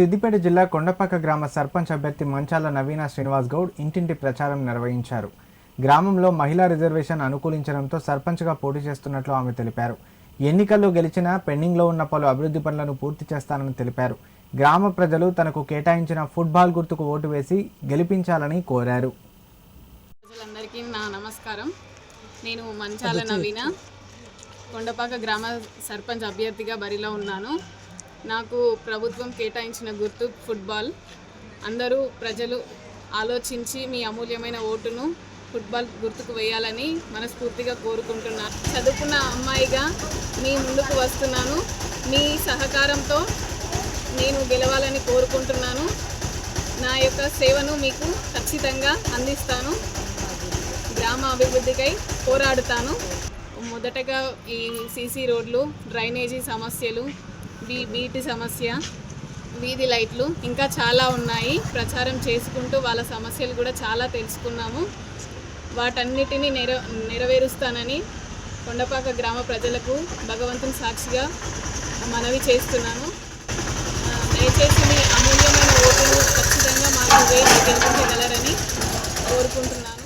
సిద్దిపేట జిల్లా కొండపాక గ్రామ సర్పంచ్ అభ్యర్థి మంచాల నవీన శ్రీనివాస్ గౌడ్ ఇంటింటి ప్రచారం నిర్వహించారు. గ్రామంలో మహిళా రిజర్వేషన్ అనుకూలించడంతో సర్పంచ్గా పోటీ చేస్తున్నట్లు ఆమె తెలిపారు. ఎన్నికల్లో గెలిచినా పెండింగ్లో ఉన్న పలు అభివృద్ధి పనులను పూర్తి చేస్తానని తెలిపారు. గ్రామ ప్రజలు తనకు కేటాయించిన ఫుట్బాల్ గుర్తుకు ఓటు వేసి గెలిపించాలని కోరారు. ప్రజలందరికీ నా నమస్కారం. నేను మంచాల నవీన కొండపాక గ్రామ సర్పంచ్ అభ్యర్థిగా బరిలో ఉన్నాను. నాకు ప్రభుత్వం కేటాయించిన గుర్తు ఫుట్బాల్. అందరూ ప్రజలు ఆలోచించి మీ అమూల్యమైన ఓటును ఫుట్బాల్ గుర్తుకు వేయాలని మనస్ఫూర్తిగా కోరుకుంటున్నాను. చదువుకున్న అమ్మాయిగా మీ ముందుకు వస్తున్నాను. మీ సహకారంతో నేను గెలవాలని కోరుకుంటున్నాను. నా యొక్క సేవను మీకు ఖచ్చితంగా అందిస్తాను. గ్రామ అభివృద్ధికై పోరాడుతాను. మొదటగా ఈ సీసీ రోడ్లు డ్రైనేజీ సమస్యలు బీ వీటి సమస్య వీధి లైట్లు ఇంకా చాలా ఉన్నాయి. ప్రచారం చేసుకుంటూ వాళ్ళ సమస్యలు కూడా చాలా తెలుసుకున్నాము. వాటన్నిటినీ నెర నెరవేరుస్తానని కొండపాక గ్రామ ప్రజలకు భగవంతుని సాక్షిగా మనవి చేస్తున్నాను. దయచేసి మీ అమూల్యమైన ఓటును ఖచ్చితంగా మాకు వేసి కోరుకుంటున్నాను.